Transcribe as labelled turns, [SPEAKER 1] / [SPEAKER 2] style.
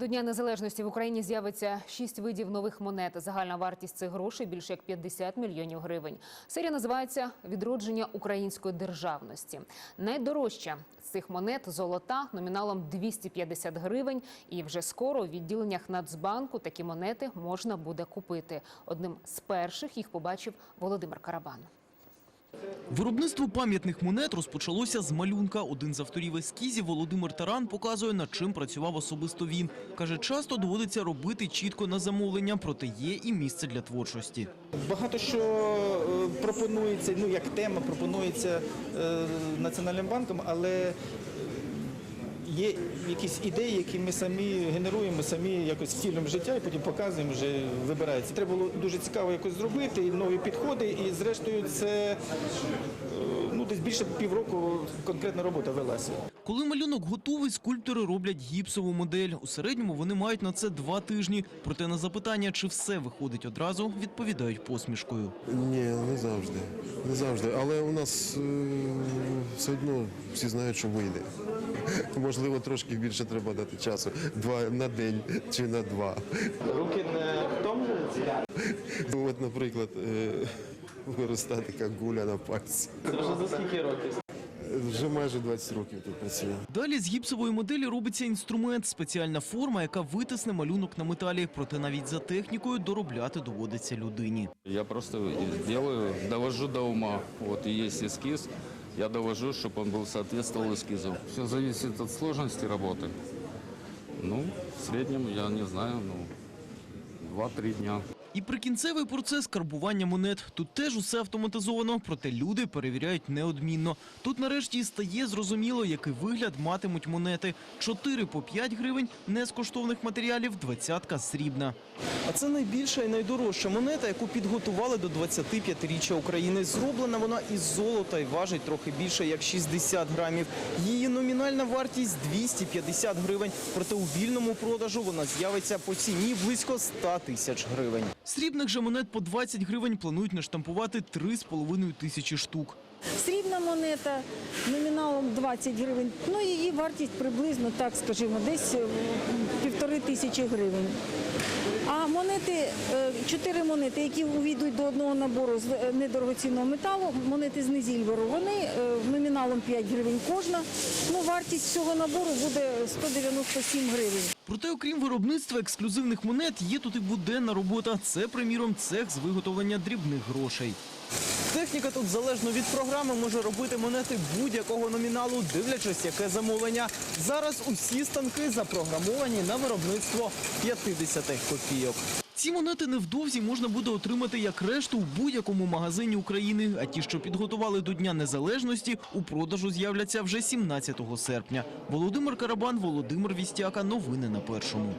[SPEAKER 1] До Дня Незалежності в Україні з'явиться шість видів нових монет. Загальна вартість цих грошей більше як 50 мільйонів гривень. Серія називається Відродження української державності. Найдорожча з цих монет золота номіналом 250 гривень. І вже скоро у відділеннях Нацбанку такі монети можна буде купити. Одним з перших їх побачив Володимир Карабан.
[SPEAKER 2] Виробництво пам'ятних монет розпочалося з малюнка. Один з авторів ескізів Володимир Таран показує, над чим працював особисто він. Каже, часто доводиться робити чітко на замовлення, проте є і місце для творчості.
[SPEAKER 3] Багато що е, пропонується, ну як тема пропонується е, Національним банком, але є якісь ідеї, які ми самі генеруємо, самі якось втілюємо життя і потім показуємо, вже вибирається. Треба було дуже цікаво якось зробити, нові підходи, і зрештою це е, десь більше півроку конкретна робота велася.
[SPEAKER 2] Коли малюнок готовий, скульптори роблять гіпсову модель. У середньому вони мають на це два тижні. Проте на запитання, чи все виходить одразу, відповідають посмішкою.
[SPEAKER 4] Ні, не завжди. Не завжди. Але у нас е, все одно всі знають, що вийде. Можливо, трошки більше треба дати часу. Два на день чи на два.
[SPEAKER 3] Руки не втомлюються.
[SPEAKER 4] Ну, От, наприклад, е, виросте така гуля на пальці.
[SPEAKER 3] Це вже за скільки років?
[SPEAKER 4] Вже майже 20 років тут працюю.
[SPEAKER 2] Далі з гіпсової моделі робиться інструмент, спеціальна форма, яка витисне малюнок на металі. Проте навіть за технікою доробляти доводиться людині.
[SPEAKER 5] Я просто делаю, довожу до ума. Вот и есть эскиз, я довожу, чтобы он был соответствовал эскизу. Все зависит от сложности работы. Ну, в среднем, я не знаю, ну, 2-3 дня.
[SPEAKER 2] І прикінцевий процес карбування монет. Тут теж усе автоматизовано, проте люди перевіряють неодмінно. Тут нарешті і стає зрозуміло, який вигляд матимуть монети. 4 по 5 гривень не матеріалів, двадцятка срібна.
[SPEAKER 6] А це найбільша і найдорожча монета, яку підготували до 25-річчя України. Зроблена вона із золота і важить трохи більше як 60 грамів. Її номінальна вартість 250 гривень. Проте у вільному продажу вона з'явиться по ціні близько 100 тисяч гривень.
[SPEAKER 2] Срібних же монет по 20 гривень планують наштампувати 3,5 тисячі штук.
[SPEAKER 7] Срібна монета номіналом 20 гривень. Ну, її вартість приблизно, так скажімо, десь е, півтори тисячі гривень. А монети, е, чотири монети, які увійдуть до одного набору з е, недорогоцінного металу, монети з Незільверу, вони е, номіналом 5 гривень кожна. Ну, вартість всього набору буде 197 гривень.
[SPEAKER 2] Проте, окрім виробництва ексклюзивних монет, є тут і буденна робота. Це, приміром, цех з виготовлення дрібних грошей.
[SPEAKER 6] Техніка тут залежно від програми може робити монети будь-якого номіналу, дивлячись, яке замовлення. Зараз усі станки запрограмовані на виробництво 50 копійок.
[SPEAKER 2] Ці монети невдовзі можна буде отримати як решту в будь-якому магазині України. А ті, що підготували до Дня Незалежності, у продажу з'являться вже 17 серпня. Володимир Карабан, Володимир Вістяка. Новини на першому.